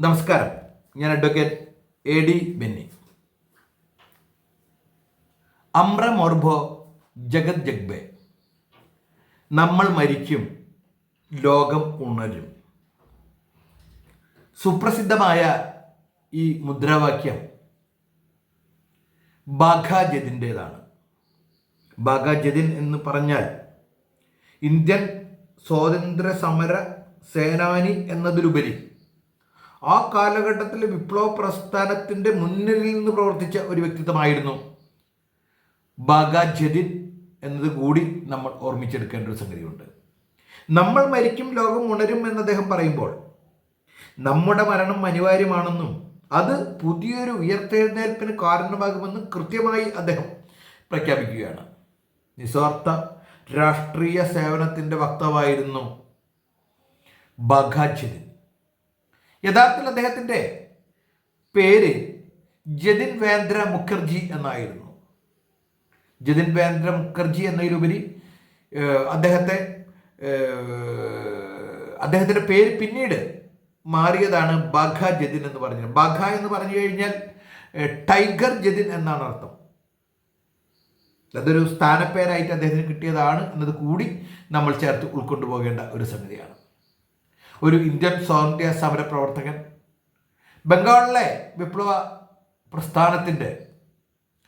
നമസ്കാരം. ഞാൻ advocate A D Benny. അമ്രമോർഭോ ജഗത് ജഗ്ബെ. നമ്മൾ മരിക്കും ലോകം ഉണരും. സുപ്രസിദ്ധമായ ഈ മുദ്രാവാക്യം ബാഘാജതിന്റേതാണ് ബാഘാജതിൻ എന്ന് പറഞ്ഞാൽ ഇന്ത്യൻ സ്വാതന്ത്ര്യ സമര സേനാനി എന്നതിലുപരി ആ കാലഘട്ടത്തിൽ വിപ്ലവ പ്രസ്ഥാനത്തിന്റെ മുന്നിൽ നിന്ന് പ്രവർത്തിച്ച ഒരു വ്യക്തിത്വമായിരുന്നു. ബാഗാജദിൻ എന്നത് കൂടി നമ്മൾ ഓർമ്മിച്ചെടുക്കേണ്ട ഒരു സംഗതിയുണ്ട്. നമ്മൾ മരിക്കും ലോകം ഉണരും എന്ന് അദ്ദേഹം പറയുമ്പോൾ നമ്മുടെ മരണം അനിവാര്യമാണെന്നും അത് പുതിയൊരു ഉയർത്തെഴുന്നേൽപ്പിന് കാരണമാകുമെന്നും കൃത്യമായി അദ്ദേഹം പ്രഖ്യാപിക്കുകയാണ്. നിസ്വാർത്ഥ രാഷ്ട്രീയ സേവനത്തിന്റെ വക്താവായിരുന്നു ബഘാജദിൻ യഥാർത്ഥത്തിൽ അദ്ദേഹത്തിന്റെ പേര് ജതിൻ വേന്ദ്ര മുഖർജി എന്നായിരുന്നു. ജതിൻ വേന്ദ്ര മുഖർജി എന്നതിലുപരി അദ്ദേഹത്തെ അദ്ദേഹത്തിന്റെ പേര് പിന്നീട് മാറിയതാണ് ബാഘ ജതിൻ എന്ന് പറഞ്ഞത്. ബാഘ എന്ന് പറഞ്ഞു കഴിഞ്ഞാൽ ടൈഗർ ജതിൻ എന്നാണ് അർത്ഥം. അതൊരു സ്ഥാനപ്പേരായിട്ട് അദ്ദേഹത്തിന് കിട്ടിയതാണ് എന്നത് കൂടി നമ്മൾ ചേർത്ത് ഉൾക്കൊണ്ടു പോകേണ്ട ഒരു സംഗതിയാണ്. ഒരു ഇന്ത്യൻ സ്വാതന്ത്ര്യ സമര പ്രവർത്തകൻ. ബംഗാളിലെ വിപ്ലവ പ്രസ്ഥാനത്തിന്റെ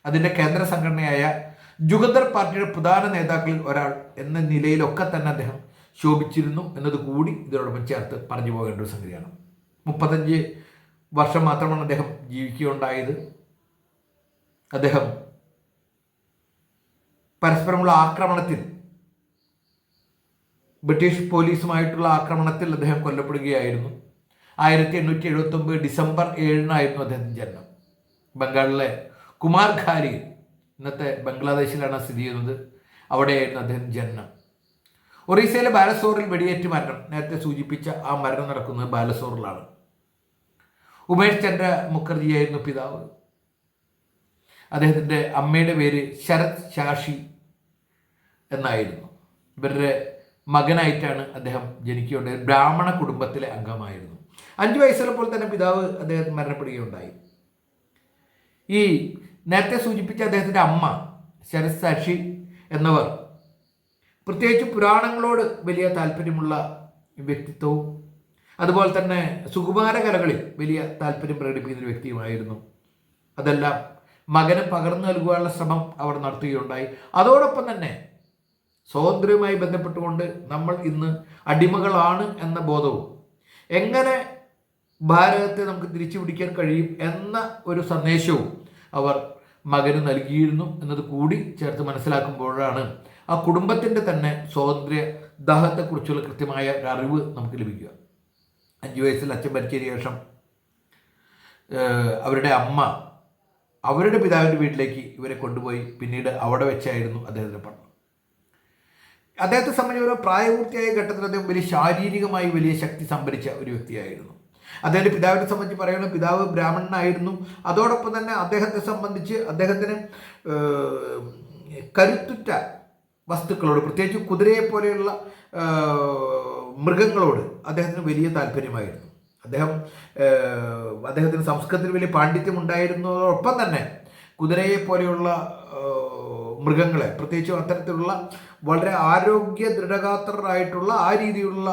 അതിന്റെ കേന്ദ്ര സംഘടനയായ ജുഗദർ പാർട്ടിയുടെ പ്രധാന നേതാക്കളിൽ ഒരാൾ എന്ന നിലയിലൊക്കെ തന്നെ അദ്ദേഹം ശോഭിച്ചിരുന്നു എന്നത് കൂടി ഇതിനോടൊപ്പം ചേർത്ത് പറഞ്ഞു പോകേണ്ട ഒരു സംഗതിയാണ്. മുപ്പത്തഞ്ച് വർഷം മാത്രമാണ് അദ്ദേഹം ജീവിക്കുകയുണ്ടായത്. അദ്ദേഹം പരസ്പരമുള്ള ആക്രമണത്തിൽ ബ്രിട്ടീഷ് പോലീസുമായിട്ടുള്ള ആക്രമണത്തിൽ അദ്ദേഹം കൊല്ലപ്പെടുകയായിരുന്നു. ആയിരത്തി എണ്ണൂറ്റി എഴുപത്തി ഒമ്പത് ഡിസംബർ ഏഴിനായിരുന്നു അദ്ദേഹത്തിന്റെ ജന്മം ബംഗാളിലെ കുമാർ ഖാരി ഇന്നത്തെ ബംഗ്ലാദേശിലാണ് സ്ഥിതി ചെയ്യുന്നത്. അവിടെയായിരുന്നു അദ്ദേഹത്തിന്റെ ജനനം. ഒറീസയിലെ ബാലസോറിൽ വെടിയേറ്റ് മരണം. നേരത്തെ സൂചിപ്പിച്ച ആ മരണം നടക്കുന്നത് ബാലസോറിലാണ്. ഉമേഷ് ചന്ദ്ര മുഖർജിയായിരുന്നു പിതാവ്. അദ്ദേഹത്തിന്റെ അമ്മയുടെ പേര് ശരത് ശാഷി എന്നായിരുന്നു. ഇവരുടെ മകനായിട്ടാണ് അദ്ദേഹം ജനിക്കുകയുണ്ടായത്. ബ്രാഹ്മണ കുടുംബത്തിലെ അംഗമായിരുന്നു. അഞ്ചു വയസ്സുള്ളപ്പോൾ തന്നെ പിതാവ് അദ്ദേഹത്തിന് മരണപ്പെടുകയുണ്ടായി. ഈ നേരത്തെ സൂചിപ്പിച്ച അദ്ദേഹത്തിന്റെ അമ്മ ശരസാക്ഷി എന്നവർ പ്രത്യേകിച്ച് പുരാണങ്ങളോട് വലിയ താല്പര്യമുള്ള വ്യക്തിത്വവും അതുപോലെ തന്നെ സുകുമാര കലകളിൽ വലിയ താല്പര്യം പ്രകടിപ്പിക്കുന്ന വ്യക്തിയുമായിരുന്നു. അതെല്ലാം മകന് പകർന്നു നൽകുവാനുള്ള ശ്രമം അവർ നടത്തുകയുണ്ടായി. അതോടൊപ്പം തന്നെ സ്വാതന്ത്ര്യവുമായി ബന്ധപ്പെട്ടുകൊണ്ട് നമ്മൾ ഇന്ന് അടിമകളാണ് എന്ന ബോധവും എങ്ങനെ ഭാരതത്തെ നമുക്ക് തിരിച്ചു പിടിക്കാൻ കഴിയും എന്ന ഒരു സന്ദേശവും അവർ മകന് നൽകിയിരുന്നു എന്നത് കൂടി ചേർത്ത് മനസ്സിലാക്കുമ്പോഴാണ് ആ കുടുംബത്തിന്റെ തന്നെ സ്വാതന്ത്ര്യ ദാഹത്തെക്കുറിച്ചുള്ള കൃത്യമായ ഒരു അറിവ് നമുക്ക് ലഭിക്കുക. അഞ്ച് വയസ്സിൽ അച്ഛൻ മരിച്ചതിന് ശേഷം അവരുടെ അമ്മ അവരുടെ പിതാവിന്റെ വീട്ടിലേക്ക് ഇവരെ കൊണ്ടുപോയി. പിന്നീട് അവിടെ വെച്ചായിരുന്നു അദ്ദേഹത്തിന്റെ പഠനം. അദ്ദേഹത്തെ സംബന്ധിച്ച് ഒരു പ്രായപൂർത്തിയായ ഘട്ടത്തിൽ അദ്ദേഹം വലിയ ശാരീരികമായി വലിയ ശക്തി സംഭരിച്ച ഒരു വ്യക്തിയായിരുന്നു. അദ്ദേഹത്തിന്റെ പിതാവിനെ സംബന്ധിച്ച് പറയുന്നത് പിതാവ് ബ്രാഹ്മണനായിരുന്നു. അതോടൊപ്പം തന്നെ അദ്ദേഹത്തെ സംബന്ധിച്ച് അദ്ദേഹത്തിന് കരുത്തുറ്റ വസ്തുക്കളോട് പ്രത്യേകിച്ച് കുതിരയെ പോലെയുള്ള മൃഗങ്ങളോട് അദ്ദേഹത്തിന് വലിയ താല്പര്യമായിരുന്നു. അദ്ദേഹം അദ്ദേഹത്തിന് സംസ്കൃതത്തിൽ വലിയ പാണ്ഡിത്യം ഉണ്ടായിരുന്നതോടൊപ്പം തന്നെ കുതിരയെ പോലെയുള്ള മൃഗങ്ങളെ. പ്രത്യേകിച്ചും അത്തരത്തിലുള്ള വളരെ ആരോഗ്യ ദൃഢഗാത്രരായിട്ടുള്ള ആ രീതിയിലുള്ള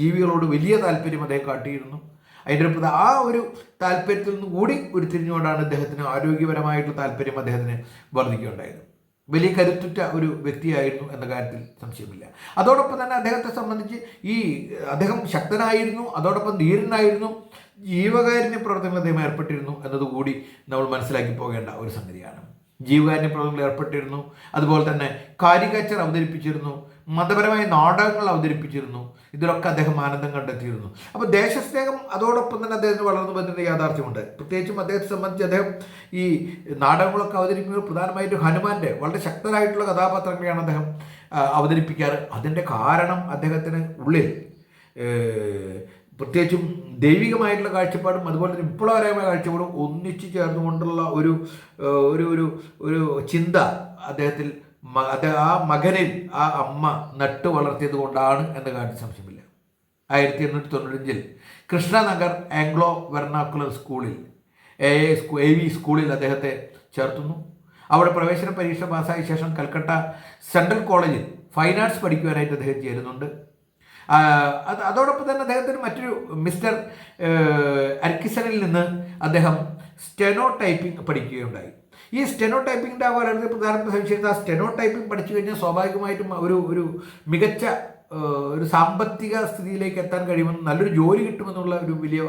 ജീവികളോട് വലിയ താല്പര്യം അദ്ദേഹം കാട്ടിയിരുന്നു. അതിന്റെ ഒരു ആ ഒരു താല്പര്യത്തിൽ നിന്ന് കൂടി ഉരുത്തിരിഞ്ഞുകൊണ്ടാണ് അദ്ദേഹത്തിന് ആരോഗ്യപരമായിട്ടുള്ള താല്പര്യം അദ്ദേഹത്തിന് വർദ്ധിക്കുകയുണ്ടായത്. വലിയ കരുത്തുറ്റ ഒരു വ്യക്തിയായിരുന്നു എന്ന കാര്യത്തിൽ സംശയമില്ല. അതോടൊപ്പം തന്നെ അദ്ദേഹത്തെ സംബന്ധിച്ച് ഈ അദ്ദേഹം ശക്തനായിരുന്നു അതോടൊപ്പം ധീരനായിരുന്നു. ജീവകാരുണ്യ പ്രവർത്തനങ്ങൾ അദ്ദേഹം ഏർപ്പെട്ടിരുന്നു എന്നതുകൂടി നമ്മൾ മനസ്സിലാക്കി പോകേണ്ട ഒരു സംഗതിയാണ്. ജീവകാരുണ്യ പ്രവർത്തനങ്ങളിൽ ഏർപ്പെട്ടിരുന്നു. അതുപോലെ തന്നെ കാരികാച്ചർ അവതരിപ്പിച്ചിരുന്നു. മതപരമായ നാടകങ്ങൾ അവതരിപ്പിച്ചിരുന്നു. ഇതിലൊക്കെ അദ്ദേഹം ആനന്ദം കണ്ടെത്തിയിരുന്നു. അപ്പോൾ ദേശസ്നേഹം അതോടൊപ്പം തന്നെ അദ്ദേഹത്തിന് വളർന്നു വരുന്ന യാഥാർത്ഥ്യമുണ്ട്. പ്രത്യേകിച്ചും അദ്ദേഹത്തെ സംബന്ധിച്ച് അദ്ദേഹം ഈ നാടകങ്ങളൊക്കെ അവതരിപ്പിക്കുന്നത് പ്രധാനമായിട്ടും ഹനുമാന്റെ വളരെ ശക്തരായിട്ടുള്ള കഥാപാത്രങ്ങളെയാണ് അദ്ദേഹം അവതരിപ്പിക്കാറ്. അതിന്റെ കാരണം അദ്ദേഹത്തിന് ഉള്ളിൽ പ്രത്യേകിച്ചും ദൈവികമായിട്ടുള്ള കാഴ്ചപ്പാടും അതുപോലെ തന്നെ വിപ്ലവകരമായ കാഴ്ചപ്പാടും ഒന്നിച്ചു ചേർന്നുകൊണ്ടുള്ള ഒരു ഒരു ഒരു ഒരു ചിന്ത അദ്ദേഹത്തിൽ ആ മകനിൽ ആ അമ്മ നട്ടു വളർത്തിയത് കൊണ്ടാണ് എന്ന കാര്യം സംശയമില്ല. ആയിരത്തി എണ്ണൂറ്റി തൊണ്ണൂറ്റഞ്ചിൽ കൃഷ്ണനഗർ ആംഗ്ലോ വെർണാക്കുലർ സ്കൂളിൽ എ എ സ്കൂ എ വി സ്കൂളിൽ അദ്ദേഹത്തെ ചേർത്തുന്നു. അവിടെ പ്രവേശന പരീക്ഷ പാസ്സായ ശേഷം കൽക്കട്ട സെൻട്രൽ കോളേജിൽ ഫൈൻ ആർട്സ് പഠിക്കുവാനായിട്ട് അദ്ദേഹം ചേരുന്നുണ്ട്. അത് അതോടൊപ്പം തന്നെ അദ്ദേഹത്തിന് മറ്റൊരു മിസ്റ്റർ അർക്കിസണിൽ നിന്ന് അദ്ദേഹം സ്റ്റെനോ ടൈപ്പിംഗ് പഠിക്കുകയുണ്ടായി. ഈ സ്റ്റെനോ ടൈപ്പിങ്ങിന്റെ വളരെ പ്രധാനപ്പെട്ട സവിശേഷത സ്റ്റെനോ ടൈപ്പിംഗ് പഠിച്ചു കഴിഞ്ഞാൽ സ്വാഭാവികമായിട്ടും ഒരു ഒരു മികച്ച ഒരു സാമ്പത്തിക സ്ഥിതിയിലേക്ക് എത്താൻ കഴിയുമെന്ന് നല്ലൊരു ജോലി കിട്ടുമെന്നുള്ള ഒരു വലിയ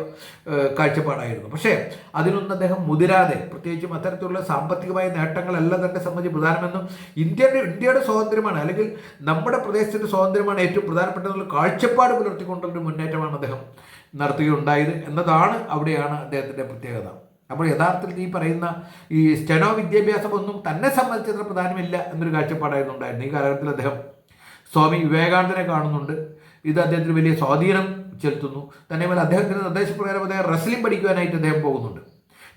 കാഴ്ചപ്പാടായിരുന്നു. പക്ഷേ അതിനൊന്നും അദ്ദേഹം മുതിരാതെ പ്രത്യേകിച്ചും അത്തരത്തിലുള്ള സാമ്പത്തികമായ നേട്ടങ്ങളല്ല തന്നെ സംബന്ധിച്ച് പ്രധാനമെന്നും ഇന്ത്യയുടെ ഇന്ത്യയുടെ സ്വാതന്ത്ര്യമാണ് അല്ലെങ്കിൽ നമ്മുടെ പ്രദേശത്തിന്റെ സ്വാതന്ത്ര്യമാണ് ഏറ്റവും പ്രധാനപ്പെട്ടതെന്നുള്ള കാഴ്ചപ്പാട് പുലർത്തിക്കൊണ്ടുള്ളൊരു മുന്നേറ്റമാണ് അദ്ദേഹം നടത്തുകയുണ്ടായത് എന്നതാണ് അവിടെയാണ് അദ്ദേഹത്തിന്റെ പ്രത്യേകത. അപ്പോൾ യഥാർത്ഥത്തിൽ ഈ പറയുന്ന ഈ സ്റ്റെനോ വിദ്യാഭ്യാസം ഒന്നും തന്നെ സംബന്ധിച്ചത്ര പ്രധാനമില്ല എന്നൊരു കാഴ്ചപ്പാടായിരുന്നു ഉണ്ടായിരുന്നത്. ഈ കാലഘട്ടത്തിൽ അദ്ദേഹം സ്വാമി വിവേകാനന്ദനെ കാണുന്നുണ്ട്. ഇത് അദ്ദേഹത്തിന് വലിയ സ്വാധീനം ചെലുത്തുന്നു. തന്നെയുമല്ല അദ്ദേഹത്തിന്റെ നിർദ്ദേശപ്രകാരം അദ്ദേഹം റെസ്ലിംഗ് പഠിക്കുവാനായിട്ട് അദ്ദേഹം പോകുന്നുണ്ട്.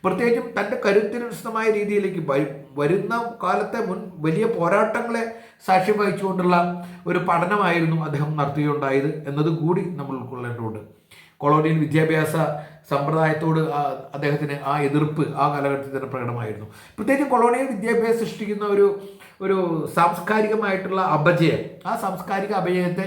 പ്രത്യേകിച്ചും തന്റെ കരുത്തിനുസൃതമായ രീതിയിലേക്ക് വരുന്ന കാലത്തെ മുൻ വലിയ പോരാട്ടങ്ങളെ സാക്ഷ്യം വഹിച്ചുകൊണ്ടുള്ള ഒരു പഠനമായിരുന്നു അദ്ദേഹം നടത്തുകയുണ്ടായത് എന്നത് കൂടി നമ്മൾ ഉൾക്കൊള്ളേണ്ടതുണ്ട്. കൊളോണിയൽ വിദ്യാഭ്യാസ സമ്പ്രദായത്തോട് അദ്ദേഹത്തിന് ആ എതിർപ്പ് ആ കാലഘട്ടത്തിൽ തന്നെ പ്രകടമായിരുന്നു. പ്രത്യേകിച്ച് കൊളോണിയൽ വിദ്യാഭ്യാസം സൃഷ്ടിക്കുന്ന ഒരു ഒരു സാംസ്കാരികമായിട്ടുള്ള അപജയം ആ സാംസ്കാരിക അപജയത്തെ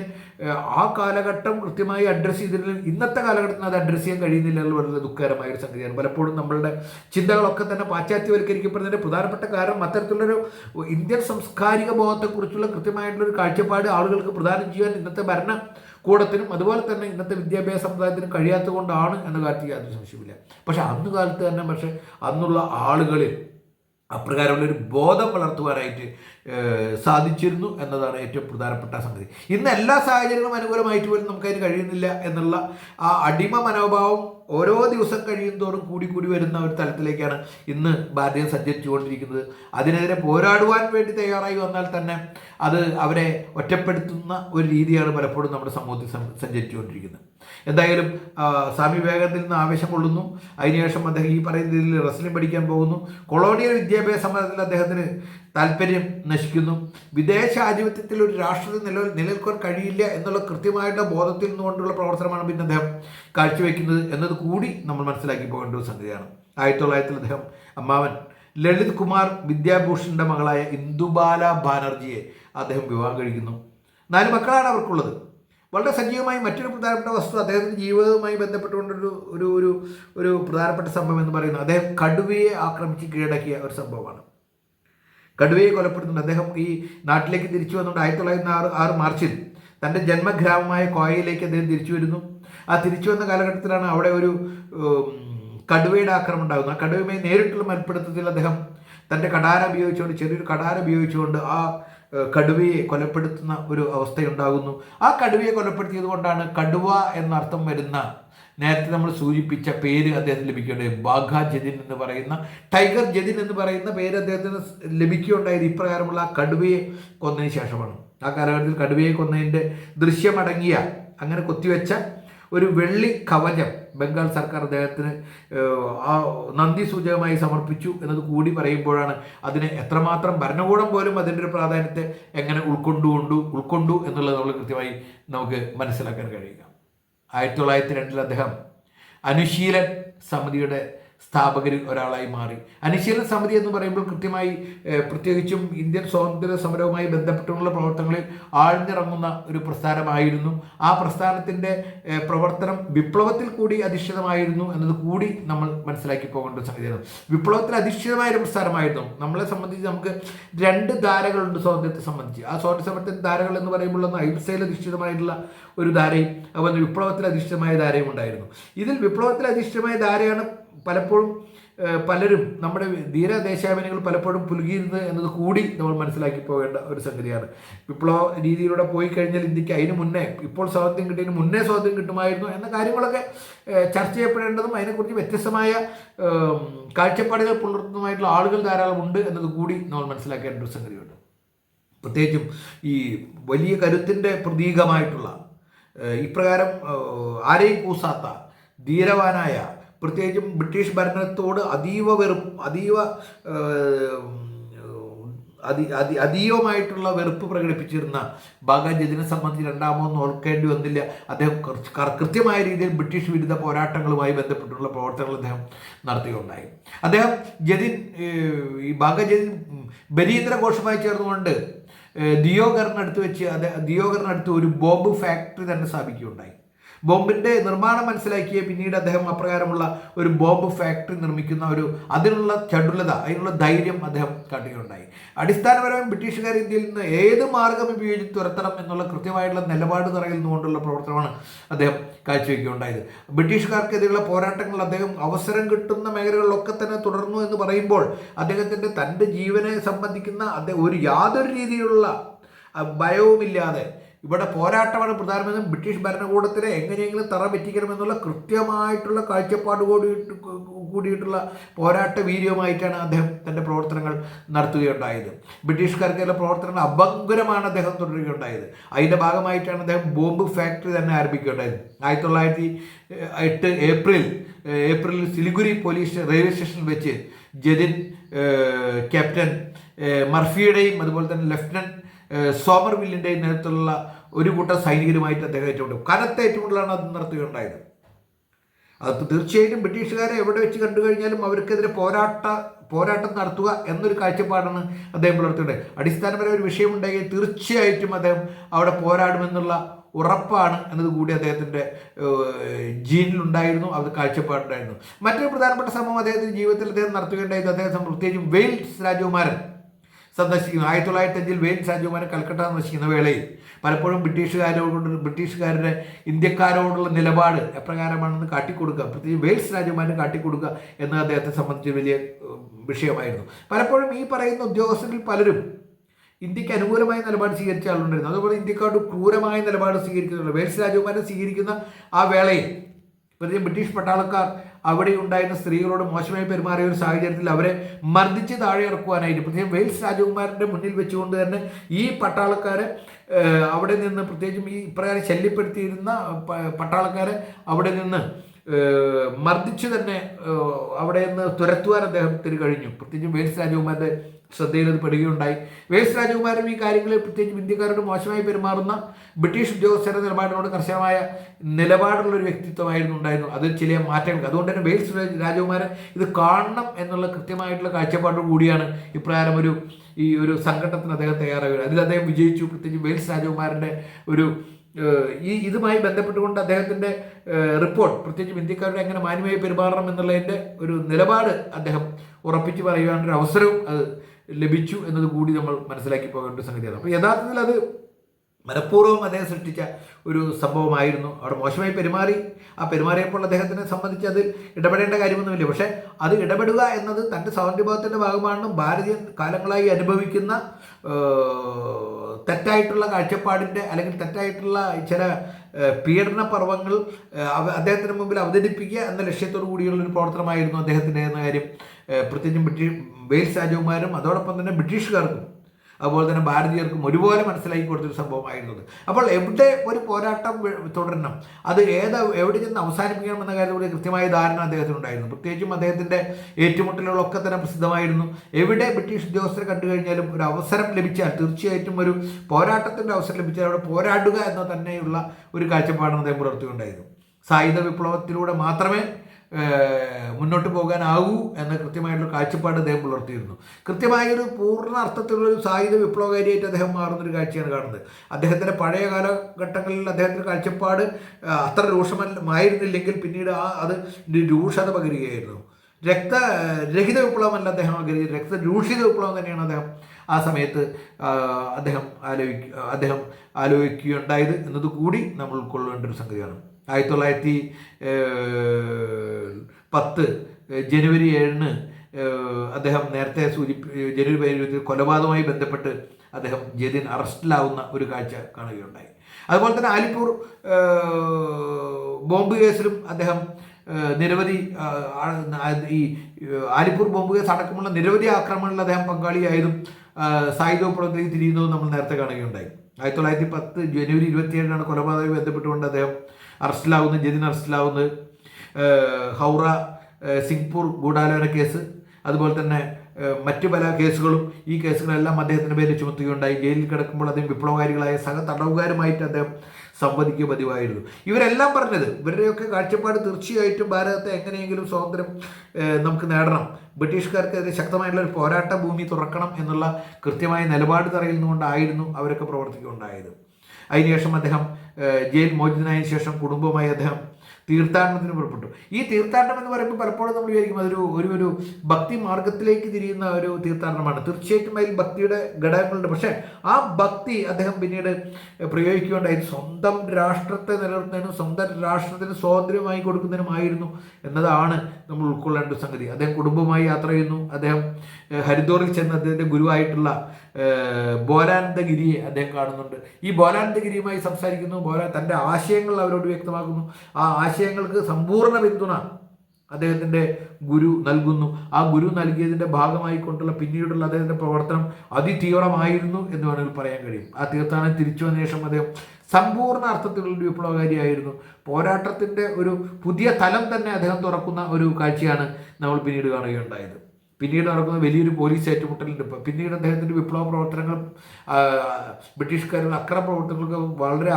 ആ കാലഘട്ടം കൃത്യമായി അഡ്രസ്സ് ചെയ്തിട്ടില്ല ഇന്നത്തെ കാലഘട്ടത്തിൽ അത് അഡ്രസ്സ് ചെയ്യാൻ കഴിയുന്നില്ല എന്ന് വളരെ ദുഃഖകരമായ ഒരു സംഗതിയാണ്. പലപ്പോഴും നമ്മളുടെ ചിന്തകളൊക്കെ തന്നെ പാശ്ചാത്യവൽക്കരിക്കപ്പെടുന്നതിന്റെ പ്രധാനപ്പെട്ട കാരണം അത്തരത്തിലുള്ളൊരു ഇന്ത്യൻ സാംസ്കാരിക ബോധത്തെക്കുറിച്ചുള്ള കൃത്യമായിട്ടുള്ള ഒരു കാഴ്ചപ്പാട് ആളുകൾക്ക് പ്രദാനം ചെയ്യാൻ ഇന്നത്തെ ഭരണ കൂടത്തിനും അതുപോലെ തന്നെ ഇന്നത്തെ വിദ്യാഭ്യാസ സമുദായത്തിനും കഴിയാത്തത് കൊണ്ടാണ് എന്ന കാര്യത്തിൽ യാതൊരു സംശയമില്ല പക്ഷെ അന്ന് കാലത്ത് തന്നെ പക്ഷെ അന്നുള്ള ആളുകളിൽ അപ്രകാരമുള്ള ഒരു ബോധം വളർത്തുവാനായിട്ട് സാധിച്ചിരുന്നു എന്നതാണ് ഏറ്റവും പ്രധാനപ്പെട്ട സംഗതി. ഇന്ന് എല്ലാ സാഹചര്യങ്ങളും അനുകൂലമായിട്ട് പോലും നമുക്കതിന് കഴിയുന്നില്ല എന്നുള്ള ആ അടിമ മനോഭാവം ഓരോ ദിവസം കഴിയും തോറും കൂടി കൂടി വരുന്ന ഒരു തലത്തിലേക്കാണ് ഇന്ന് ഭാരതീയം സഞ്ചരിച്ചുകൊണ്ടിരിക്കുന്നത്. അതിനെതിരെ പോരാടുവാൻ വേണ്ടി തയ്യാറായി വന്നാൽ തന്നെ അത് അവരെ ഒറ്റപ്പെടുത്തുന്ന ഒരു രീതിയാണ് പലപ്പോഴും നമ്മുടെ സമൂഹത്തിൽ സഞ്ചരിച്ചുകൊണ്ടിരിക്കുന്നത്. എന്തായാലും സ്വാമി വിവേകാനന്ദയിൽ നിന്ന് ആവേശം കൊള്ളുന്നു. അതിനുശേഷം അദ്ദേഹം ഈ പറയുന്ന രീതിയിൽ റെസ്ലിംഗ് പഠിക്കാൻ പോകുന്നു. കൊളോണിയൽ വിദ്യാഭ്യാസ സമ്മേളനത്തിൽ അദ്ദേഹത്തിന് താല്പര്യം നശിക്കുന്നു. വിദേശ ആധിപത്യത്തിൽ ഒരു രാഷ്ട്രത്തിൽ നില നിലനിൽക്കാൻ കഴിയില്ല എന്നുള്ള കൃത്യമായിട്ടുള്ള ബോധത്തിൽ നിന്നുകൊണ്ടുള്ള പ്രവർത്തനമാണ് പിന്നെ അദ്ദേഹം കാഴ്ചവെക്കുന്നത് എന്നത് കൂടി നമ്മൾ മനസ്സിലാക്കി പോകേണ്ട ഒരു സംഗതിയാണ്. ആയിരത്തി തൊള്ളായിരത്തിൽ അദ്ദേഹം അമ്മാവൻ ലളിത് കുമാർ വിദ്യാഭൂഷണിന്റെ മകളായ ഇന്ദുബാല ബാനർജിയെ അദ്ദേഹം വിവാഹം കഴിക്കുന്നു. നാല് മക്കളാണ് അവർക്കുള്ളത്. വളരെ സജീവമായി മറ്റൊരു പ്രധാനപ്പെട്ട വസ്തു അദ്ദേഹത്തിന്റെ ജീവിതവുമായി ബന്ധപ്പെട്ടുകൊണ്ടൊരു ഒരു ഒരു ഒരു പ്രധാനപ്പെട്ട സംഭവം എന്ന് പറയുന്നത് അദ്ദേഹം കടുവയെ ആക്രമിച്ച് കീഴടക്കിയ ഒരു സംഭവമാണ്. കടുവയെ കൊലപ്പെടുത്തുന്നുണ്ട്. അദ്ദേഹം ഈ നാട്ടിലേക്ക് തിരിച്ചു വന്നുകൊണ്ട് ആയിരത്തി തൊള്ളായിരത്തി ആറ് ആറ് മാർച്ചിൽ തന്റെ ജന്മഗ്രാമമായ കോയയിലേക്ക് അദ്ദേഹം തിരിച്ചു വരുന്നു. ആ തിരിച്ചു വന്ന കാലഘട്ടത്തിലാണ് അവിടെ ഒരു കടുവയുടെ ആക്രമണം ഉണ്ടാകുന്നത്. ആ കടുവയുമായി നേരിട്ടുള്ള മൽപ്പിടുത്തത്തിൽ അദ്ദേഹം തന്റെ കടാര ഉപയോഗിച്ചുകൊണ്ട് ചെറിയൊരു കടാര ഉപയോഗിച്ചുകൊണ്ട് ആ കടുവയെ കൊലപ്പെടുത്തുന്ന ഒരു അവസ്ഥയുണ്ടാകുന്നു. ആ കടുവയെ കൊലപ്പെടുത്തിയത് കൊണ്ടാണ് കടുവ എന്നർത്ഥം വരുന്ന നേരത്തെ നമ്മൾ സൂചിപ്പിച്ച പേര് അദ്ദേഹത്തിന് ലഭിക്കുകയുണ്ടായി ബാഘ ജതിൻ എന്ന് പറയുന്ന ടൈഗർ ജതിൻ എന്ന് പറയുന്ന പേര് അദ്ദേഹത്തിന് ലഭിക്കുകയുണ്ടായത് ഇപ്രകാരമുള്ള ആ കടുവയെ കൊന്നതിന് ശേഷമാണ്. ആ കാലഘട്ടത്തിൽ കടുവയെ കൊന്നതിന്റെ ദൃശ്യമടങ്ങിയ അങ്ങനെ കൊത്തിവെച്ച ഒരു വെള്ളി കവചം ബംഗാൾ സർക്കാർ അദ്ദേഹത്തിന് നന്ദി സൂചകമായി സമർപ്പിച്ചു എന്നത് കൂടി പറയുമ്പോഴാണ് അതിന് എത്രമാത്രം ഭരണകൂടം പോലും അതിന്റെ ഒരു പ്രാധാന്യത്തെ എങ്ങനെ ഉൾക്കൊണ്ടുകൊണ്ടു ഉൾക്കൊണ്ടു എന്നുള്ളത് നമ്മൾ കൃത്യമായി നമുക്ക് മനസ്സിലാക്കാൻ കഴിയുക. ആയിരത്തി തൊള്ളായിരത്തി രണ്ടിൽ അദ്ദേഹം അനുശീലൻ സമിതിയുടെ സ്ഥാപകരിൽ ഒരാളായി മാറി. അനുശീലന സമിതി എന്ന് പറയുമ്പോൾ കൃത്യമായി പ്രത്യേകിച്ചും ഇന്ത്യൻ സ്വാതന്ത്ര്യ സമരവുമായി ബന്ധപ്പെട്ടുള്ള പ്രവർത്തനങ്ങളിൽ ആഴ്ന്നിറങ്ങുന്ന ഒരു പ്രസ്ഥാനമായിരുന്നു. ആ പ്രസ്ഥാനത്തിന്റെ പ്രവർത്തനം വിപ്ലവത്തിൽ കൂടി അധിഷ്ഠിതമായിരുന്നു എന്നത് കൂടി നമ്മൾ മനസ്സിലാക്കി പോകേണ്ട സംഗതിയാണ്. വിപ്ലവത്തിൽ അധിഷ്ഠിതമായ ഒരു പ്രസ്ഥാനമായിരുന്നു. നമ്മളെ സംബന്ധിച്ച് നമുക്ക് രണ്ട് ധാരകളുണ്ട് സ്വാതന്ത്ര്യത്തെ സംബന്ധിച്ച്. ആ സ്വാതന്ത്ര്യ സമരത്തിന്റെ ധാരകൾ എന്ന് പറയുമ്പോൾ ഒന്ന് അഹിംസയിൽ അധിഷ്ഠിതമായിട്ടുള്ള ഒരു ധാരയും അതുപോലെ വിപ്ലവത്തിൽ അധിഷ്ഠിതമായ ധാരയും ഉണ്ടായിരുന്നു. ഇതിൽ വിപ്ലവത്തിൽ അധിഷ്ഠിതമായ ധാരയാണ് പലപ്പോഴും പലരും നമ്മുടെ ധീര ദേശാഭിമാനികൾ പലപ്പോഴും പുലുകിയിരുന്നത് എന്നത് കൂടി നമ്മൾ മനസ്സിലാക്കി പോകേണ്ട ഒരു സംഗതിയാണ്. വിപ്ലവ രീതിയിലൂടെ പോയി കഴിഞ്ഞാൽ ഇന്ത്യയ്ക്ക് അതിന് മുന്നേ ഇപ്പോൾ സ്വാതന്ത്ര്യം കിട്ടിയതിന് മുന്നേ സ്വാതന്ത്ര്യം കിട്ടുമായിരുന്നു എന്ന കാര്യങ്ങളൊക്കെ ചർച്ച ചെയ്യപ്പെടേണ്ടതും അതിനെക്കുറിച്ച് വ്യത്യസ്തമായ കാഴ്ചപ്പാടുകൾ പുലർത്തുന്നതുമായിട്ടുള്ള ആളുകൾ ധാരാളം ഉണ്ട് എന്നത് കൂടി നമ്മൾ മനസ്സിലാക്കേണ്ട ഒരു സംഗതിയുണ്ട്. പ്രത്യേകിച്ചും ഈ വലിയ കരുത്തിന്റെ പ്രതീകമായിട്ടുള്ള ഇപ്രകാരം ആരെയും കൂസാത്ത ധീരവാനായ പ്രത്യേകിച്ചും ബ്രിട്ടീഷ് ഭരണത്തോട് അതീവ വെറുപ്പ് അതീവ അതി അതി അതീവമായിട്ടുള്ള വെറുപ്പ് പ്രകടിപ്പിച്ചിരുന്ന ബാഗാജതിനെ സംബന്ധിച്ച് രണ്ടാമതൊന്നും ഓർക്കേണ്ടി വന്നില്ല. അദ്ദേഹം കൃത്യമായ രീതിയിൽ ബ്രിട്ടീഷ് വിരുദ്ധ പോരാട്ടങ്ങളുമായി ബന്ധപ്പെട്ടുള്ള പ്രവർത്തനങ്ങൾ അദ്ദേഹം നടത്തുകയുണ്ടായി അദ്ദേഹം ജതിൻ ഈ ബാഗാജതിൻ ബരീന്ദ്ര ഘോഷുമായി ചേർന്നുകൊണ്ട് ദിയോഗറിനടുത്ത് വെച്ച് അദ്ദേഹം ദിയോഗറിനടുത്ത് ഒരു ബോംബ് ഫാക്ടറി തന്നെ സ്ഥാപിക്കുകയുണ്ടായി. ബോംബിന്റെ നിർമ്മാണം മനസ്സിലാക്കിയ പിന്നീട് അദ്ദേഹം അപ്രകാരമുള്ള ഒരു ബോംബ് ഫാക്ടറി നിർമ്മിക്കുന്ന ഒരു അതിനുള്ള ചടുലത അതിനുള്ള ധൈര്യം അദ്ദേഹം കാട്ടുകയുണ്ടായി അടിസ്ഥാനപരമായി ബ്രിട്ടീഷുകാർ ഇന്ത്യയിൽ നിന്ന് ഏത് മാർഗം ഉപയോഗിച്ച് തുരത്തണം എന്നുള്ള കൃത്യമായിട്ടുള്ള നിലപാട് നിറയുന്നുകൊണ്ടുള്ള പ്രവർത്തനമാണ് അദ്ദേഹം കാഴ്ചവെക്കുകയുണ്ടായത്. ബ്രിട്ടീഷുകാർക്കെതിരെയുള്ള പോരാട്ടങ്ങൾ അദ്ദേഹം അവസരം കിട്ടുന്ന മേഖലകളിലൊക്കെ തന്നെ തുടർന്നു എന്ന് പറയുമ്പോൾ അദ്ദേഹത്തിന്റെ തന്റെ ജീവനെ സംബന്ധിക്കുന്ന അദ്ദേഹം ഒരു യാതൊരു രീതിയിലുള്ള ഭയവുമില്ലാതെ ഇവിടെ പോരാട്ടമാണ് പ്രധാനമന്ത്രി ബ്രിട്ടീഷ് ഭരണകൂടത്തിനെ എങ്ങനെയെങ്കിലും തറ പറ്റിക്കണമെന്നുള്ള കൃത്യമായിട്ടുള്ള കാഴ്ചപ്പാട് കൂടി കൂടിയിട്ടുള്ള പോരാട്ട വീര്യവുമായിട്ടാണ് അദ്ദേഹം തന്റെ പ്രവർത്തനങ്ങൾ നടത്തുകയുണ്ടായത്. ബ്രിട്ടീഷുകാർക്കുള്ള പ്രവർത്തനങ്ങൾ അഭംഗുരമാണ് അദ്ദേഹം തുടരുകയുണ്ടായത്. അതിന്റെ ഭാഗമായിട്ടാണ് അദ്ദേഹം ബോംബ് ഫാക്ടറി തന്നെ ആരംഭിക്കുകയുണ്ടായത്. ആയിരത്തി തൊള്ളായിരത്തി എട്ട് ഏപ്രിൽ ഏപ്രിലിൽ സിലിഗുരി പോലീസ് റെയിൽവേ സ്റ്റേഷനിൽ വെച്ച് ജതിൻ ക്യാപ്റ്റൻ മർഫിയുടെയും അതുപോലെ തന്നെ ലഫ്റ്റനന്റ് ഏഹ്, സോമർവില്ലിന്റെയും നേതൃത്വത്തിലുള്ള ഒരു കൂട്ടം സൈനികരുമായിട്ട് അദ്ദേഹം ഏറ്റുമുട്ടും. കനത്ത ഏറ്റുമുട്ടലാണ് അത് നടത്തുകയുണ്ടായത് അത് തീർച്ചയായിട്ടും ബ്രിട്ടീഷുകാരെ എവിടെ വെച്ച് കണ്ടു കഴിഞ്ഞാലും അവർക്കെതിരെ പോരാട്ട പോരാട്ടം നടത്തുക എന്നൊരു കാഴ്ചപ്പാടാണ് അദ്ദേഹം പുലർത്തിയത്. അടിസ്ഥാനപരമായ ഒരു വിഷയമുണ്ടെങ്കിൽ തീർച്ചയായിട്ടും അദ്ദേഹം അവിടെ പോരാടുമെന്നുള്ള ഉറപ്പാണ് എന്നത് കൂടി അദ്ദേഹത്തിന്റെ ജീനിലുണ്ടായിരുന്നു അത് കാഴ്ചപ്പാടുണ്ടായിരുന്നു. മറ്റൊരു പ്രധാനപ്പെട്ട സംഭവം അദ്ദേഹത്തിന്റെ ജീവിതത്തിൽ അദ്ദേഹം നടത്തുകയുണ്ടായത് അദ്ദേഹം പ്രത്യേകിച്ചും വെയിൽസ് രാജകുമാരൻ. സന്ദർശിക്കുന്നു. ആയിരത്തി തൊള്ളായിരത്തി അഞ്ചിൽ വേൻ സാജുമാരെ കൽക്കട്ട സന്ദർശിക്കുന്ന വേളയിൽ പലപ്പോഴും ബ്രിട്ടീഷുകാരോട് ബ്രിട്ടീഷുകാരുടെ ഇന്ത്യക്കാരോടുള്ള നിലപാട് എപ്രകാരമാണെന്ന് കാട്ടിക്കൊടുക്കുക പ്രത്യേകിച്ച് വെയിൽസ് രാജകുമാരന് കാട്ടിക്കൊടുക്കുക എന്ന് അദ്ദേഹത്തെ സംബന്ധിച്ച് വലിയ വിഷയമായിരുന്നു. പലപ്പോഴും ഈ പറയുന്ന ഉദ്യോഗസ്ഥരിൽ പലരും ഇന്ത്യയ്ക്ക് അനുകൂലമായ നിലപാട് സ്വീകരിച്ച ആളുണ്ടായിരുന്നു. അതുപോലെ ഇന്ത്യക്കാരോട് ക്രൂരമായ നിലപാട് സ്വീകരിക്കുന്നുണ്ട്. വെയിൽസ് രാജകുമാരൻ സ്വീകരിക്കുന്ന ആ വേളയിൽ പ്രത്യേകം ബ്രിട്ടീഷ് പട്ടാളക്കാർ അവിടെ ഉണ്ടായിരുന്ന സ്ത്രീകളോട് മോശമായി പെരുമാറിയ ഒരു സാഹചര്യത്തിൽ അവരെ മർദ്ദിച്ച് താഴെ ഇറക്കുവാനായിട്ട് പ്രത്യേകം വെയിൽസ് രാജകുമാരന്റെ മുന്നിൽ വെച്ചുകൊണ്ട് തന്നെ ഈ പട്ടാളക്കാരെ അവിടെ നിന്ന് പ്രത്യേകിച്ചും ഈ ഇപ്രകാരം ശല്യപ്പെടുത്തിയിരുന്ന പട്ടാളക്കാരെ അവിടെ നിന്ന് മർദ്ദിച്ചു തന്നെ അവിടെ നിന്ന് തുരത്തുവാൻ അദ്ദേഹത്തിന് കഴിഞ്ഞു. പ്രത്യേകിച്ചും വെയിൽസ് രാജകുമാരന്റെ ശ്രദ്ധയിൽ അത് പെടുകയുണ്ടായി. വേസ് രാജകുമാരൻ ഈ കാര്യങ്ങളിൽ പ്രത്യേകിച്ച് ഇന്ത്യക്കാരോട് മോശമായി പെരുമാറുന്ന ബ്രിട്ടീഷ് ഉദ്യോഗസ്ഥരുടെ നിലപാടിനോട് കർശനമായ നിലപാടുള്ള ഒരു വ്യക്തിത്വമായിരുന്നു ഉണ്ടായിരുന്നു അതിൽ ചില മാറ്റങ്ങൾ. അതുകൊണ്ട് തന്നെ വേൽസ് രാജകുമാരൻ ഇത് കാണണം എന്നുള്ള കൃത്യമായിട്ടുള്ള കാഴ്ചപ്പാടും കൂടിയാണ് ഇപ്രകാരം ഒരു ഈ ഒരു സംഘടനത്തിന് അദ്ദേഹം തയ്യാറായി അതിൽ അദ്ദേഹം വിജയിച്ചു. പ്രത്യേകിച്ച് വേൽസ് രാജകുമാരന്റെ ഒരു ഈ ഇതുമായി ബന്ധപ്പെട്ടുകൊണ്ട് അദ്ദേഹത്തിന്റെ റിപ്പോർട്ട് പ്രത്യേകിച്ച് ഇന്ത്യക്കാരുടെ എങ്ങനെ മാന്യമായി പെരുമാറണം എന്നുള്ളതിന്റെ ഒരു നിലപാട് അദ്ദേഹം ഉറപ്പിച്ച് പറയുവാനൊരു അവസരവും അത് ലഭിച്ചു എന്നത് കൂടി നമ്മൾ മനസ്സിലാക്കി പോകേണ്ട ഒരു സംഗതിയാണ്. അപ്പോൾ യഥാർത്ഥത്തിൽ അത് മനഃപൂർവം അദ്ദേഹം സൃഷ്ടിച്ച ഒരു സംഭവമായിരുന്നു. അവിടെ മോശമായി പെരുമാറി. ആ പെരുമാറിയപ്പോൾ അദ്ദേഹത്തിനെ സംബന്ധിച്ച് അതിൽ ഇടപെടേണ്ട കാര്യമൊന്നുമില്ല. പക്ഷേ അത് ഇടപെടുക എന്നത് തന്റെ സൗന്ദര്യബോധത്തിന്റെ ഭാഗമാണെന്നും ഭാരതീയ കാലങ്ങളായി അനുഭവിക്കുന്ന തെറ്റായിട്ടുള്ള കാഴ്ചപ്പാടിന്റെ അല്ലെങ്കിൽ തെറ്റായിട്ടുള്ള ചില പീഡന പർവങ്ങൾ അദ്ദേഹത്തിന് മുമ്പിൽ അവതരിപ്പിക്കുക എന്ന ലക്ഷ്യത്തോടു കൂടിയുള്ള ഒരു പ്രവർത്തനമായിരുന്നു അദ്ദേഹത്തിന്റെ എന്ന കാര്യം പ്രത്യേകിച്ചും ബ്രിട്ടീഷ് വെയിൽസ് രാജകുമാരും അതോടൊപ്പം തന്നെ ബ്രിട്ടീഷുകാർക്കും അതുപോലെ തന്നെ ഭാരതീയർക്കും ഒരുപോലെ മനസ്സിലാക്കി കൊടുത്തൊരു സംഭവമായിരുന്നത്. അപ്പോൾ എവിടെ ഒരു പോരാട്ടം തുടരണം? അത് ഏത് എവിടെ ചെന്ന് അവസാനിപ്പിക്കണം എന്ന കാര്യത്തിൽ കൃത്യമായ ധാരണ അദ്ദേഹത്തിന് അദ്ദേഹത്തിനുണ്ടായിരുന്നു. പ്രത്യേകിച്ചും അദ്ദേഹത്തിന്റെ ഏറ്റുമുട്ടലുകളൊക്കെ തന്നെ പ്രസിദ്ധമായിരുന്നു. എവിടെ ബ്രിട്ടീഷ് ഉദ്യോഗസ്ഥരെ കണ്ടു കഴിഞ്ഞാലും ഒരു അവസരം ലഭിച്ചാൽ തീർച്ചയായിട്ടും ഒരു പോരാട്ടത്തിന്റെ അവസരം ലഭിച്ചാൽ അവിടെ പോരാടുക എന്ന തന്നെയുള്ള ഒരു കാഴ്ചപ്പാടാണ് അദ്ദേഹം പുലർത്തിയുണ്ടായിരുന്നു സായുധ വിപ്ലവത്തിലൂടെ മാത്രമേ മുന്നോട്ട് പോകാനാകൂ എന്ന കൃത്യമായിട്ടുള്ള കാഴ്ചപ്പാട് അദ്ദേഹം പുലർത്തിയിരുന്നു. കൃത്യമായൊരു പൂർണ അർത്ഥത്തിലുള്ള ഒരു സായുധ വിപ്ലവകാരിയായിട്ട് അദ്ദേഹം മാറുന്നൊരു കാഴ്ചയാണ് കാണുന്നത്. അദ്ദേഹത്തിന്റെ പഴയ കാലഘട്ടങ്ങളിൽ അദ്ദേഹത്തിന്റെ കാഴ്ചപ്പാട് അത്ര രൂക്ഷമായിരുന്നില്ലെങ്കിൽ പിന്നീട് ആ അത് രൂക്ഷത പകരുകയായിരുന്നു. രക്ത രഹിത വിപ്ലവമല്ല അദ്ദേഹം ആഗ്രഹിച്ചത്. രക്തരൂഷിത വിപ്ലവം തന്നെയാണ് അദ്ദേഹം ആ സമയത്ത് അദ്ദേഹം ആലോചിക്കുക അദ്ദേഹം ആലോചിക്കുകയുണ്ടായത് എന്നത് കൂടി നമ്മൾ ഉൾക്കൊള്ളേണ്ട ഒരു സംഗതിയാണ്. ആയിരത്തി തൊള്ളായിരത്തി പത്ത് ജനുവരി ഏഴിന് അദ്ദേഹം നേരത്തെ സൂചിപ്പി ജനുവരി പതിനഞ്ചിൽ കൊലപാതകവുമായി ബന്ധപ്പെട്ട് അദ്ദേഹം ജതിൻ അറസ്റ്റിലാവുന്ന ഒരു കാഴ്ച കാണുകയുണ്ടായി. അതുപോലെ തന്നെ ആലിപ്പൂർ ബോംബ് കേസിലും അദ്ദേഹം നിരവധി ഈ ആലിപ്പൂർ ബോംബ് കേസ് അടക്കമുള്ള നിരവധി ആക്രമണങ്ങളിൽ അദ്ദേഹം പങ്കാളിയായതും സായുധ വിപ്ലവത്തിലേക്ക് തിരിയുന്നതും നമ്മൾ നേരത്തെ കാണുകയുണ്ടായി. ആയിരത്തി തൊള്ളായിരത്തി പത്ത് ജനുവരി ഇരുപത്തിയേഴിനാണ് കൊലപാതകമായി ബന്ധപ്പെട്ടുകൊണ്ട് അദ്ദേഹം അറസ്റ്റിലാവുന്നത് ജതിൻ അറസ്റ്റിലാവുന്നത് ഹൗറ സിംഗ്പൂർ ഗൂഢാലോചന കേസ് അതുപോലെ തന്നെ മറ്റു പല കേസുകളും ഈ കേസുകളെല്ലാം അദ്ദേഹത്തിന്റെ പേരിൽ ചുമത്തുകയുണ്ടായി. ജയിലിൽ കിടക്കുമ്പോൾ അദ്ദേഹം വിപ്ലവകാരികളായ സഹ തടവുകാരുമായിട്ട് അദ്ദേഹം സംവദിക്കുക പതിവായിരുന്നു. ഇവരെല്ലാം പറഞ്ഞത് ഇവരുടെയൊക്കെ കാഴ്ചപ്പാട് തീർച്ചയായിട്ടും ഭാരതത്തെ എങ്ങനെയെങ്കിലും സ്വാതന്ത്ര്യം നമുക്ക് നേടണം. ബ്രിട്ടീഷുകാർക്കെതിരെ ശക്തമായിട്ടുള്ള ഒരു പോരാട്ട ഭൂമി തുറക്കണം എന്നുള്ള കൃത്യമായ നിലപാട് തറയുന്നതുകൊണ്ടായിരുന്നു അവരൊക്കെ പ്രവർത്തിക്കുകയുണ്ടായത്. അതിനുശേഷം അദ്ദേഹം ജയിൽ മോചിതനായതിനു ശേഷം കുടുംബവുമായി അദ്ദേഹം തീർത്ഥാടനത്തിന് പുറപ്പെട്ടു. ഈ തീർത്ഥാടനം എന്ന് പറയുമ്പോൾ പലപ്പോഴും നമ്മൾ വിചാരിക്കും അതൊരു ഒരു ഒരു ഭക്തി മാർഗത്തിലേക്ക് തിരിയുന്ന ഒരു തീർത്ഥാടനമാണ്. തീർച്ചയായിട്ടും അതിൽ ഭക്തിയുടെ ഘടകങ്ങളുണ്ട്. പക്ഷേ ആ ഭക്തി അദ്ദേഹം പിന്നീട് പ്രയോഗിക്കുകയുണ്ടായി. സ്വന്തം രാഷ്ട്രത്തെ നിലനിർത്തുന്നതിനും സ്വന്തം രാഷ്ട്രത്തിന് സ്വാതന്ത്ര്യമായി കൊടുക്കുന്നതിനുമായിരുന്നു എന്നതാണ് നമ്മൾ ഉൾക്കൊള്ളേണ്ട സംഗതി. അദ്ദേഹം കുടുംബമായി യാത്ര ചെയ്യുന്നു. അദ്ദേഹം ഹരിദ്വാറിൽ ചെന്ന് അദ്ദേഹത്തിന്റെ ഗുരുവായിട്ടുള്ള ബോരാനന്ദഗിരിയെ അദ്ദേഹം കാണുന്നുണ്ട്. ഈ ബോരാനന്ദഗിരിയുമായി സംസാരിക്കുന്നു. ബോരാ തന്റെ ആശയങ്ങൾ അവരോട് വ്യക്തമാക്കുന്നു. ആ ആശയങ്ങൾക്ക് സമ്പൂർണ പിന്തുണ അദ്ദേഹത്തിന്റെ ഗുരു നൽകുന്നു. ആ ഗുരു നൽകിയതിന്റെ ഭാഗമായിക്കൊണ്ടുള്ള പിന്നീടുള്ള അദ്ദേഹത്തിന്റെ പ്രവർത്തനം അതിതീവ്രമായിരുന്നു എന്ന് വേണമെങ്കിൽ പറയാൻ കഴിയും. ആ തീർത്ഥാടനം തിരിച്ചു വന്ന ശേഷം അദ്ദേഹം സമ്പൂർണ അർത്ഥത്തിലുള്ള ഒരു വിപ്ലവകാരിയായിരുന്നു. പോരാട്ടത്തിന്റെ ഒരു പുതിയ തലം തന്നെ അദ്ദേഹം തുറക്കുന്ന ഒരു കാഴ്ചയാണ് നമ്മൾ പിന്നീട് കാണുകയുണ്ടായത്. പിന്നീട് നടക്കുന്ന വലിയൊരു പോലീസ് ഏറ്റുമുട്ടലുണ്ട്. പിന്നീട് അദ്ദേഹത്തിന്റെ വിപ്ലവ പ്രവർത്തനങ്ങൾ ബ്രിട്ടീഷുകാരുടെ അക്രമ പ്രവർത്തനങ്ങൾക്ക് വളരെ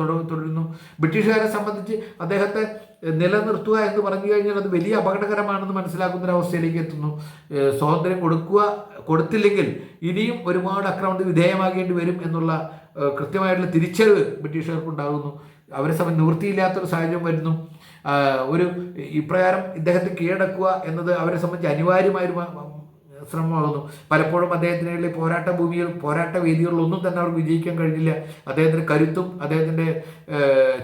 തുട- തുടരുന്നു. ബ്രിട്ടീഷുകാരെ സംബന്ധിച്ച് അദ്ദേഹത്തെ നിലനിർത്തുക എന്ന് പറഞ്ഞു കഴിഞ്ഞാൽ അത് വലിയ അപകടകരമാണെന്ന് മനസ്സിലാക്കുന്ന ഒരു എത്തുന്നു സ്വാതന്ത്ര്യം കൊടുക്കുക കൊടുത്തില്ലെങ്കിൽ ഇനിയും ഒരുപാട് അക്രമത്തിന് വിധേയമാകേണ്ടി വരും എന്നുള്ള കൃത്യമായിട്ടുള്ള തിരിച്ചറിവ് ബ്രിട്ടീഷുകാർക്ക് ഉണ്ടാകുന്നു അവരെ സംബന്ധിച്ച് നിവൃത്തിയില്ലാത്തൊരു സാഹചര്യം വരുന്നു. ഒരു ഇപ്രകാരം ഇദ്ദേഹത്തെ കീഴടക്കുക എന്നത് അവരെ സംബന്ധിച്ച് അനിവാര്യമായൊരു ശ്രമമാകുന്നു. പലപ്പോഴും അദ്ദേഹത്തിനുള്ള പോരാട്ട ഭൂമിയിൽ പോരാട്ട വേദികളിലൊന്നും തന്നെ അവർക്ക് വിജയിക്കാൻ കഴിഞ്ഞില്ല. അദ്ദേഹത്തിന്റെ കരുത്തും അദ്ദേഹത്തിന്റെ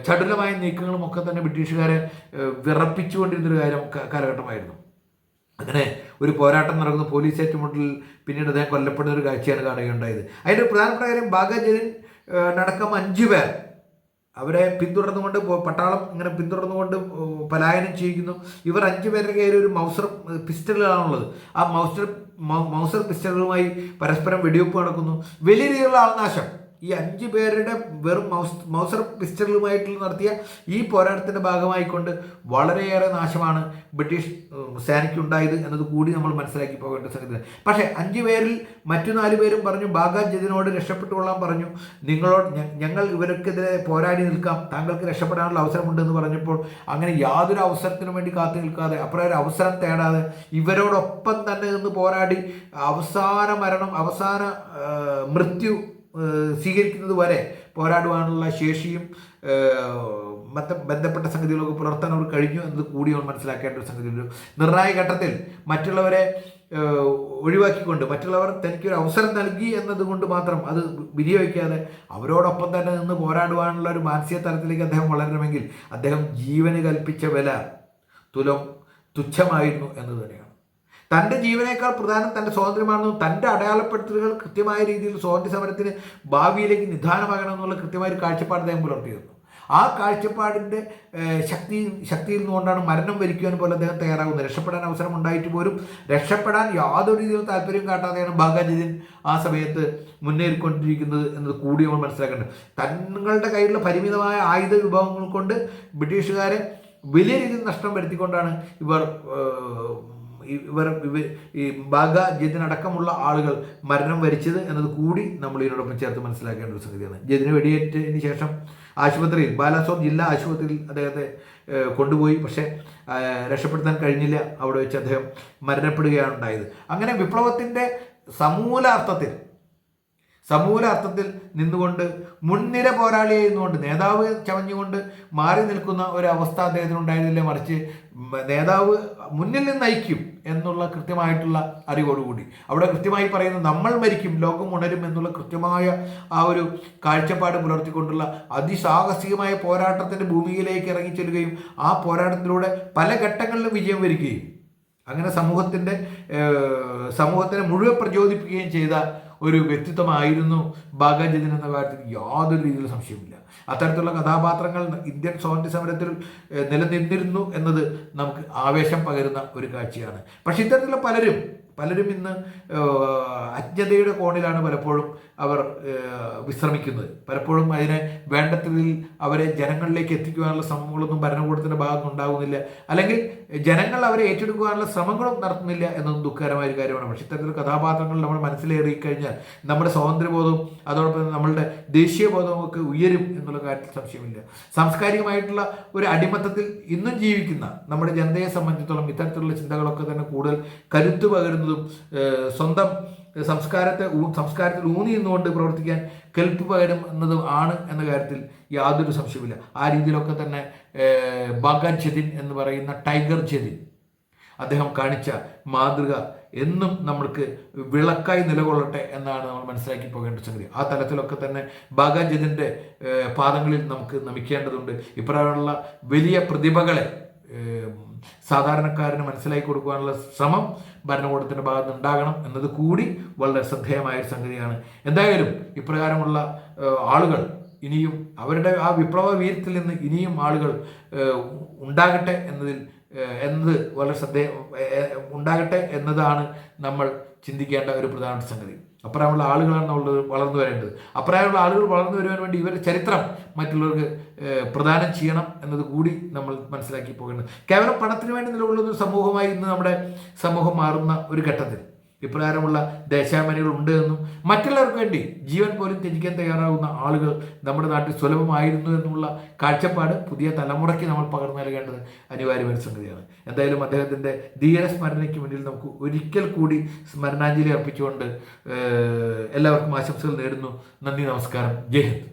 ചടുലമായ നീക്കങ്ങളും ഒക്കെ തന്നെ ബ്രിട്ടീഷുകാരെ വിറപ്പിച്ചുകൊണ്ടിരുന്നൊരു കാര്യം കാലഘട്ടമായിരുന്നു. അങ്ങനെ ഒരു പോരാട്ടം നടക്കുന്ന പോലീസ് ഏറ്റുമുട്ടലിൽ പിന്നീട് അദ്ദേഹം കൊല്ലപ്പെടുന്ന ഒരു കാഴ്ചയാണ് കാണുകയുണ്ടായത്. അതിന്റെ പ്രധാനപ്പെട്ട കാര്യം ബാഗജലിൻ അടക്കം അഞ്ചു പേർ അവരെ പിന്തുടർന്നുകൊണ്ട് പട്ടാളം ഇങ്ങനെ പിന്തുടർന്നുകൊണ്ട് പലായനം ചെയ്യിക്കുന്നു. ഇവർ അഞ്ചു പേരുടെ കയ്യിൽ ഒരു മൗസർ പിസ്റ്റലുകളാണുള്ളത് ആ മൗസർ മൗസർ പിസ്റ്റലുകളുമായി പരസ്പരം വെടിവെപ്പ് നടക്കുന്നു. വലിയ രീതിയിലുള്ള ആൾനാശം. ഈ അഞ്ച് പേരുടെ വെറും മൗസ് മൗസർ പിസ്റ്റലുമായിട്ട് നടത്തിയ ഈ പോരാട്ടത്തിന്റെ ഭാഗമായിക്കൊണ്ട് വളരെയേറെ നാശമാണ് ബ്രിട്ടീഷ് സേനയ്ക്കുണ്ടായത് എന്നത് കൂടി നമ്മൾ മനസ്സിലാക്കി പോകേണ്ട സംഗതി. പക്ഷേ അഞ്ച് പേരിൽ മറ്റു നാല് പേരും പറഞ്ഞു ബാഗാ ജതിനോട് രക്ഷപ്പെട്ടുകൊള്ളാൻ പറഞ്ഞു. നിങ്ങളോട് ഞങ്ങൾ ഇവർക്കെതിരെ പോരാടി നിൽക്കാം. താങ്കൾക്ക് രക്ഷപ്പെടാനുള്ള അവസരമുണ്ടെന്ന് പറഞ്ഞപ്പോൾ അങ്ങനെ യാതൊരു അവസരത്തിനു വേണ്ടി കാത്തു നിൽക്കാതെ അപ്പുറം ഒരു അവസരം തേടാതെ ഇവരോടൊപ്പം തന്നെ നിന്ന് പോരാടി അവസാന മരണം അവസാന മൃത്യു സ്വീകരിക്കുന്നത് വരെ പോരാടുവാനുള്ള ശേഷിയും ബന്ധപ്പെട്ട സംഗതികളൊക്കെ പുലർത്താൻ അവർ കഴിഞ്ഞു എന്നത് കൂടി അവർ മനസ്സിലാക്കേണ്ട ഒരു സംഗതി ഒരു നിർണായക ഘട്ടത്തിൽ മറ്റുള്ളവരെ ഒഴിവാക്കിക്കൊണ്ട് മറ്റുള്ളവർ തനിക്ക് ഒരു അവസരം നൽകി എന്നതുകൊണ്ട് മാത്രം അത് വിനിയോഗിക്കാതെ അവരോടൊപ്പം തന്നെ നിന്ന് പോരാടുവാനുള്ള ഒരു മാനസിക തലത്തിലേക്ക് അദ്ദേഹം വളരണമെങ്കിൽ അദ്ദേഹം ജീവന് കൽപ്പിച്ച വില തുലം തുച്ഛമായിരുന്നു എന്ന് തന്നെയാണ്. തന്റെ ജീവനേക്കാൾ പ്രധാനം തന്റെ സ്വാതന്ത്ര്യമാണെന്നും തന്റെ അടയാളപ്പെടുത്തലുകൾ കൃത്യമായ രീതിയിൽ സ്വാതന്ത്ര്യ സമരത്തിന് ഭാവിയിലേക്ക് നിധാനമാകണം എന്നുള്ള കൃത്യമായ ഒരു കാഴ്ചപ്പാട് അദ്ദേഹം പുലർത്തിയിരുന്നു. ആ കാഴ്ചപ്പാടിന്റെ ശക്തി ശക്തിയിൽ നിന്നുകൊണ്ടാണ് മരണം വരിക്കുവാൻ പോലെ അദ്ദേഹം തയ്യാറാകുന്നത്. രക്ഷപ്പെടാൻ അവസരം ഉണ്ടായിട്ട് പോലും രക്ഷപ്പെടാൻ യാതൊരു രീതിയിലും താല്പര്യം കാട്ടാതെയാണ് ബാഗാജിദിൻ ആ സമയത്ത് മുന്നേറിക്കൊണ്ടിരിക്കുന്നത് എന്നത് കൂടി നമ്മൾ മനസ്സിലാക്കേണ്ടത്. തങ്ങളുടെ കയ്യിലുള്ള പരിമിതമായ ആയുധ വിഭവങ്ങൾ കൊണ്ട് ബ്രിട്ടീഷുകാരെ വലിയ രീതിയിൽ നഷ്ടം വരുത്തിക്കൊണ്ടാണ് ഇവർ ഇവർ ഇവ- ഈ ബാഗ ജതിനടക്കമുള്ള ആളുകൾ മരണം വരിച്ചത് എന്നത് കൂടി നമ്മൾ ഇതിനോടൊപ്പം ചേർത്ത് മനസ്സിലാക്കേണ്ട ഒരു സംഗതിയാണ്. ജതിന് വെടിയേറ്റതിന് ശേഷം ആശുപത്രിയിൽ ബാലാസോർ ജില്ലാ ആശുപത്രിയിൽ അദ്ദേഹത്തെ കൊണ്ടുപോയി. പക്ഷേ രക്ഷപ്പെടുത്താൻ കഴിഞ്ഞില്ല. അവിടെ വെച്ച് അദ്ദേഹം മരണപ്പെടുകയാണ് ഉണ്ടായത് അങ്ങനെ വിപ്ലവത്തിന്റെ സമൂല അർത്ഥത്തിൽ സമൂല അർത്ഥത്തിൽ നിന്നുകൊണ്ട് മുൻനിര പോരാളിയായി നിന്നുകൊണ്ട് നേതാവ് ചവഞ്ഞുകൊണ്ട് മാറി നിൽക്കുന്ന ഒരു അവസ്ഥ അദ്ദേഹത്തിന് മറിച്ച് നേതാവ് മുന്നിൽ നിന്ന് നയിക്കും. എന്നുള്ള കൃത്യമായിട്ടുള്ള അറിവോടുകൂടി. അവിടെ കൃത്യമായി പറയുന്നത് നമ്മൾ മരിക്കും ലോകം ഉണരും എന്നുള്ള കൃത്യമായ ആ ഒരു കാഴ്ചപ്പാട് പുലർത്തിക്കൊണ്ടുള്ള അതിസാഹസികമായ പോരാട്ടത്തിന്റെ ഭൂമിയിലേക്ക് ഇറങ്ങിച്ചെല്ലുകയും ആ പോരാട്ടത്തിലൂടെ പല ഘട്ടങ്ങളിലും വിജയം വരികയും അങ്ങനെ സമൂഹത്തിന്റെ സമൂഹത്തിനെ മുഴുവൻ പ്രചോദിപ്പിക്കുകയും ചെയ്ത ഒരു വ്യക്തിത്വമായിരുന്നു ബാഗാജിതൻ എന്ന കാര്യത്തിൽ യാതൊരു രീതിയിലും സംശയമില്ല. അത്തരത്തിലുള്ള കഥാപാത്രങ്ങൾ ഇന്ത്യൻ സ്വാതന്ത്ര്യ സമരത്തിൽ നിലനിന്നിരുന്നു എന്നത് നമുക്ക് ആവേശം പകരുന്ന ഒരു കാഴ്ചയാണ്. പക്ഷേ ഇത്തരത്തിലുള്ള പലരും പലരും ഇന്ന് അജ്ഞതയുടെ കോണിലാണ് പലപ്പോഴും അവർ വിശ്രമിക്കുന്നത്. പലപ്പോഴും അതിനെ വേണ്ടത്തിൽ അവരെ ജനങ്ങളിലേക്ക് എത്തിക്കുവാനുള്ള ശ്രമങ്ങളൊന്നും ഭരണകൂടത്തിന്റെ ഭാഗത്തുനിന്ന് ഉണ്ടാകുന്നില്ല അല്ലെങ്കിൽ ജനങ്ങൾ അവരെ ഏറ്റെടുക്കുവാനുള്ള ശ്രമങ്ങളും നടത്തുന്നില്ല എന്നതും ദുഃഖകരമായ ഒരു കാര്യമാണ്. പക്ഷേ ഇത്തരത്തിലുള്ള കഥാപാത്രങ്ങൾ നമ്മൾ മനസ്സിലേറി കഴിഞ്ഞാൽ നമ്മുടെ സ്വാതന്ത്ര്യബോധവും അതോടൊപ്പം നമ്മളുടെ ദേശീയബോധവും ഒക്കെ ഉയരും എന്നുള്ള കാര്യത്തിൽ സംശയമില്ല. സാംസ്കാരികമായിട്ടുള്ള ഒരു അടിമത്തത്തിൽ ഇന്നും ജീവിക്കുന്ന നമ്മുടെ ജനതയെ സംബന്ധിച്ചിടത്തോളം ഇത്തരത്തിലുള്ള ചിന്തകളൊക്കെ തന്നെ കൂടുതൽ കരുത്തു പകരുന്നതും സ്വന്തം സംസ്കാരത്തെ സംസ്കാരത്തിൽ ഊന്നി നിന്നുകൊണ്ട് പ്രവർത്തിക്കാൻ കെൽപ്പ് പകരം എന്നത് ആണ് എന്ന കാര്യത്തിൽ യാതൊരു സംശയമില്ല ആ രീതിയിലൊക്കെ തന്നെ ബാഗാൻ ജെദിൻ എന്ന് പറയുന്ന ടൈഗർ ചെതിൻ അദ്ദേഹം കാണിച്ച മാതൃക എന്നും നമ്മൾക്ക് വിളക്കായി നിലകൊള്ളട്ടെ എന്നാണ് നമ്മൾ മനസ്സിലാക്കി പോകേണ്ട സംഗതി. ആ തലത്തിലൊക്കെ തന്നെ ബാഗാജിതിന്റെ പാദങ്ങളിൽ നമുക്ക് നമിക്കേണ്ടതുണ്ട്. ഇപ്രകാരമുള്ള വലിയ പ്രതിഭകളെ സാധാരണക്കാരന് മനസ്സിലാക്കി കൊടുക്കുവാനുള്ള ശ്രമം ഭരണകൂടത്തിന്റെ ഭാഗത്ത് ഉണ്ടാകണം എന്നത് കൂടി വളരെ ശ്രദ്ധേയമായ ഒരു സംഗതിയാണ്. എന്തായാലും ഇപ്രകാരമുള്ള ആളുകൾ ഇനിയും അവരുടെ ആ വിപ്ലവ വീരത്തിൽ നിന്ന് ഇനിയും ആളുകൾ ഉണ്ടാകട്ടെ എന്നതിൽ എന്നത് വളരെ ശ്രദ്ധേയ ഉണ്ടാകട്ടെ എന്നതാണ് നമ്മൾ ചിന്തിക്കേണ്ട ഒരു പ്രധാന സംഗതി. അപ്രായമുള്ള ആളുകളാണ് നമ്മൾ വളർന്നു വരേണ്ടത്. അപ്രായമുള്ള ആളുകൾ വളർന്നു വരുവാൻ വേണ്ടി ഇവരുടെ ചരിത്രം മറ്റുള്ളവർക്ക് പ്രദാനം ചെയ്യണം എന്നത് കൂടി നമ്മൾ മനസ്സിലാക്കി പോകേണ്ടത്. കേവലം പണത്തിന് വേണ്ടി നിലകൊള്ളുന്ന ഒരു സമൂഹമായി ഇന്ന് നമ്മുടെ സമൂഹം മാറുന്ന ഒരു ഘട്ടത്തിൽ ഇപ്രകാരമുള്ള ദേശാഭിമാനികൾ ഉണ്ട് എന്നും മറ്റുള്ളവർക്ക് വേണ്ടി ജീവൻ പോലും ത്യജിക്കാൻ തയ്യാറാകുന്ന ആളുകൾ നമ്മുടെ നാട്ടിൽ സുലഭമായിരുന്നു എന്നുള്ള കാഴ്ചപ്പാട് പുതിയ തലമുറയ്ക്ക് നമ്മൾ പകർന്നു നൽകേണ്ടത് അനിവാര്യമായ സംഗതിയാണ് എന്തായാലും അദ്ദേഹത്തിന്റെ ധീരസ്മരണയ്ക്ക് മുന്നിൽ നമുക്ക് ഒരിക്കൽ കൂടി സ്മരണാഞ്ജലി അർപ്പിച്ചുകൊണ്ട് എല്ലാവർക്കും ആശംസകൾ നേടുന്നു നന്ദി നമസ്കാരം. ജയ് ഹിന്ദ്.